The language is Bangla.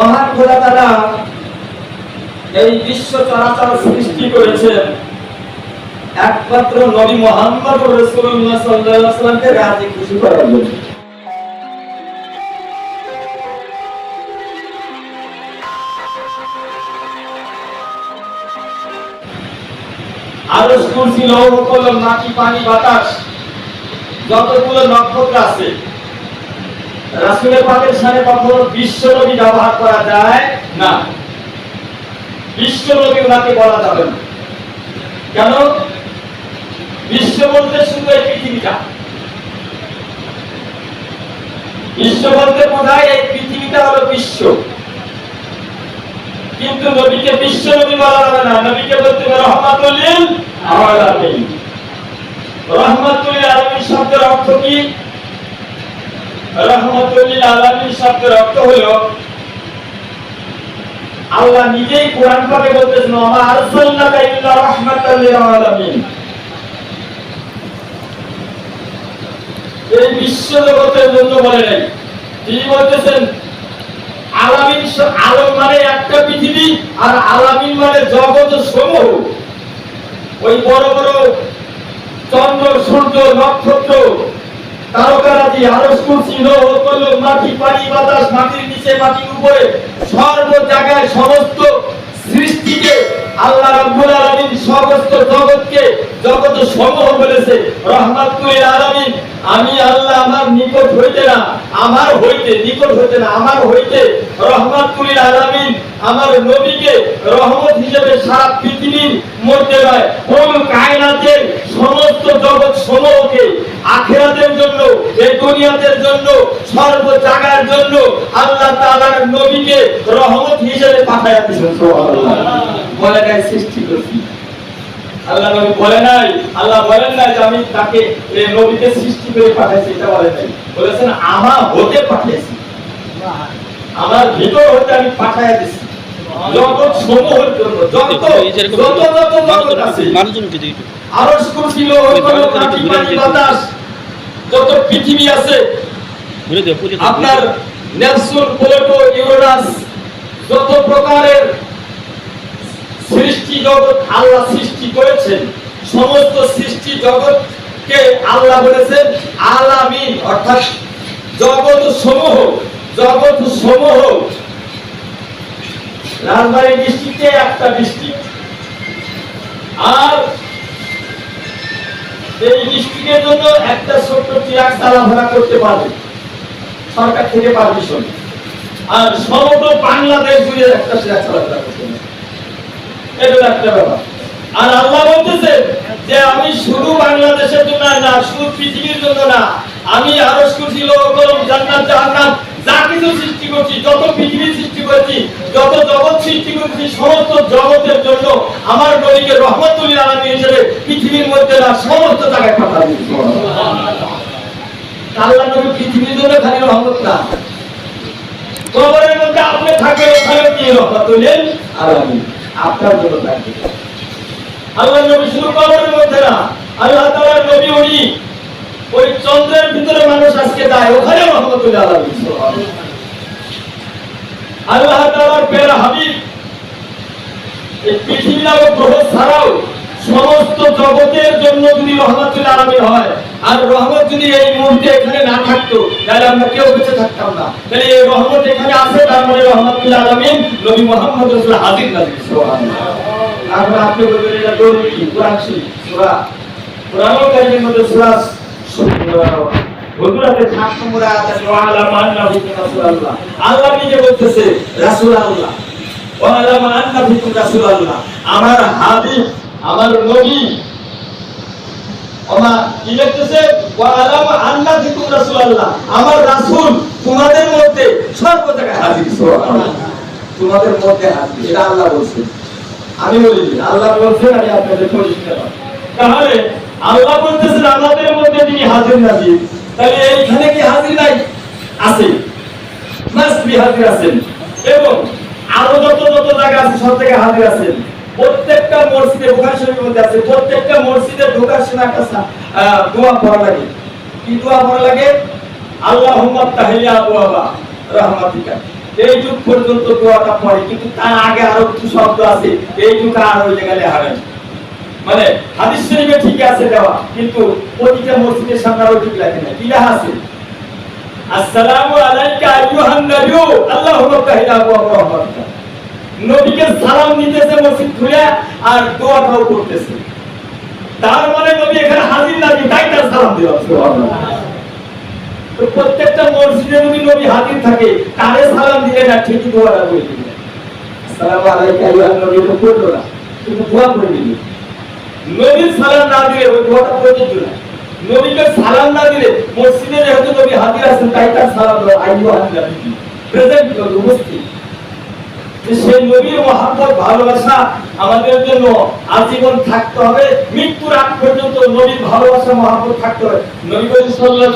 মহান খোদা তারা এই বিশ্ব চরাচর সৃষ্টি করেছেন একমাত্র নবী মোহাম্মদ রাসূলুল্লাহ সাল্লাল্লাহু আলাইহি রাজি খুশি করার জন্য। আরও কুরসি লৌহ মাটি, পানি, বাতাস, যতগুলো নক্ষত্র আছে। রাসূলের পাকের সাথে কখনো বিশ্ব নবী ব্যবহার করা যায় না। বিশ্ব নবী ওনাকে বলা যাবে না। কেন? বিশ্ব বলতে শুধু এই পৃথিবীটা। বিশ্ব বলতে বোঝায় এই পৃথিবীটা হলো বিশ্ব। কিন্তু নবীকে বিশ্ব নবী বলা যাবে না। নবীকে বলতে হবে রহমাতুল্লিল আলামিন। রহমাতুল্লিল আলামিন শব্দের অর্থ কি? রহমাতুল্লিল আলামিন শব্দের অর্থ হলো, আল্লাহ নিজেই কোরআন পাকে বলতেছেন ইল্লা রাহমাতাল আলামিন। এই বিশ্ব জগতের জন্য বলে নাই। তিনি বলতেছেন, আলামিন আলম মানে একটা পৃথিবী আর আলামিন মানে জগৎ সমূহ। ওই বড় বড় চন্দ্র, সূর্য, নক্ষত্র তারকারাজি আরস কুরসি লৌহ মাটি, পানি, বাতাস, মাটির নিচে, মাটির উপরে, সর্ব জায়গায় সমস্ত সৃষ্টিকে আল্লাহ রাব্বুল আলামিন সমস্ত জগৎকে, জগৎ সমূহ বলেছে, রহমাতুল আলামিন, আমি আল্লাহ আমার নিকট হইতে না, আমার হইতে, নিকট হইতে না, আমার হইতে রহমাতুল আলামিন আমার নবীকে রহমত হিসেবে সারা পৃথিবীর মধ্যে নয় কোন কায়নাতের সমস্ত জগৎ সমূহকে আখেরাতের জন্য এই দুনিয়াতের জন্য জায়গার জন্য আল্লাহ তাআলার নবীকে রহমত হিসেবে পাঠাইয়া দিয়েছেন সুবহানাল্লাহ। বলে নাই সৃষ্টি করছি। আল্লাহ নবী বলে নাই আল্লাহ বলেন নাই যে আমি তাকে এই নবীকে সৃষ্টি করে পাঠাইছি এটা বলে নাই। বলেছেন আমার হতে পাঠিয়েছি। আমার ভিতর হতে আমি পাঠাইয়া দিছি। জগৎ সমূহের জন্য যত যত যত জগৎ আছে। মানুষজন দিই আরশ কুরসি লৌহ কলম মাটি বাতাস। যত পৃথিবী আছে আপনার নেপচুন প্লুটো ইউরেনাস যত প্রকারের সৃষ্টি জগৎ আল্লাহ সৃষ্টি করেছেন, সমস্ত সৃষ্টি জগৎকে আল্লাহ বলেছেন আলামিন, অর্থাৎ জগৎ সমূহ জগৎ সমূহ রাজবাড়ী ডিস্ট্রিক্টে একটা ডিস্ট্রিক্ট। আর এই ডিস্ট্রিক্টের জন্য একটা ছোট্ট ট্রাক চালাফেরা করতে পারবে সরকার থেকে পারমিশন আর সমগ্র বাংলাদেশ জুড়ে একটা ট্রাক চলাফেরা করতে এটা একটা ব্যাপার। আর আল্লাহ বলতেছে যে, আমি শুধু বাংলাদেশের জন্য না, শুধু পৃথিবীর জন্য না, আমি লোক জান্নাত, জাহান্নাম, যা কিছু সৃষ্টি করছি, যত পৃথিবী সৃষ্টি যত জগৎ সৃষ্টি সমস্ত জগতের জন্য আমার নবীকে রহমতুল আলামিন হিসেবে পৃথিবীর মধ্যে না, সমস্ত জায়গায় আল্লাহ নবী পৃথিবীর জন্য খালি রহমত না। কবরের মধ্যে আপনি থাকবেন ওখানে কি রহমতুল আলামিন আপনার জন্য আল্লাহ নবী কবরের মধ্যে না, আল্লাহ নবী উনি ওই চন্দ্রের ভিতরে মানুষ আজকে যায় ওখানে রহমতুল আলামিন আল্লাহ তাআলার প্যারা হাবিব, এই পৃথিবী নামক গ্রহ ছাড়াও সমস্ত জগতের জন্য যদি রহমতুল আলামিন হয় আর রহমত যদি এই মুহূর্তে এখানে না থাকতো, তাহলে আমরা কেউ বেঁচে থাকতাম না। তাহলে এই রহমত এখানে আছে, তার মানে রহমতুল আলামিন নবী মোহাম্মদ রাসূল হাজির নাজির তারপরে আপনি বলবেন, এটা দরুদ কি কোরআন শরীফ, সূরা? কোরআনুল কারীমের মধ্যে সূরা হুজুরাতে 7 নম্বর আয়াত আছে ওয়া আলা মান্না বিকুম রাসূলুল্লাহ। আল্লাহ আমার হাবিব, আমার নবী আমার তোমাদের মধ্যে তোমাদের মধ্যে এটা আল্লাহ আমি বলি আল্লাহ বলছেন আমি আপনাদের তাহলে আল্লাহ বলতেছেন, আমাদের মধ্যে তিনি হাজির নাজির, তাহলে এইখানে কি হাজির নাই? আছে। হাজির আছেন। এবং আরও যত যত জায়গা আছে, সব জায়গায় হাজির আছেন। প্রত্যেকটা মসজিদে বুখারী শরীফের মধ্যে আছে, প্রত্যেকটা মসজিদে ঢোকার সময় একটা দোয়া পড়া লাগে। কি দোয়া পড়া লাগে? আল্লাহুম্মা তাহিয়া আবওয়াবা রাহমাতিকা। এইটুক পর্যন্ত দোয়াটা পড়ে, কিন্তু তার আগে আরও কিছু শব্দ আছে, এইটুকু আর ওই জায়গায় লেখা মানে হাদিস শরীফে ঠিক আছে দেওয়া, কিন্তু প্রতিটা মসজিদের সামনে আরও ঠিক লাগে না। লেখা আছে? আসসালামু আলাইকা আইয়ুহান নাবিয়্যু আল্লাহুম্মা তাহিয়া ওয়া বারাকাতুহু নবীকে সালাম দিতেছে মসজিদ খুলে আর দোয়াটাও করতেছে। তার মানে নবী এখানে হাজির নাকি তাই তার সালাম সুবহানাল্লাহ। তো প্রত্যেকটা মসজিদে যদি নবী হাজির থাকে তারে সালাম দিলে না ঠিকই দোয়াটা করে দিবে আসসালামু আলাইকা আইয়ুহান নবী তো করল না, কিন্তু দোয়া করে দিবে নবীর সালাম না দিলে ওই দোয়াটা প্রযোজ্য না। নবীকে সালাম না দিলে মসজিদে যেহেতু নবী হাজির আছেন, তাই তার সালাম দেওয়া আইয়ুহান নবী। প্রেজেন্ট উপস্থিত। সেই নবীর মহাব্বত, ভালোবাসা আমাদের জন্য আজীবন থাকতে হবে। মৃত্যুর আগ পর্যন্ত নবীর ভালোবাসা, মহাব্বত থাকতে হবে। নবী করিম সাল্লাল্লাহু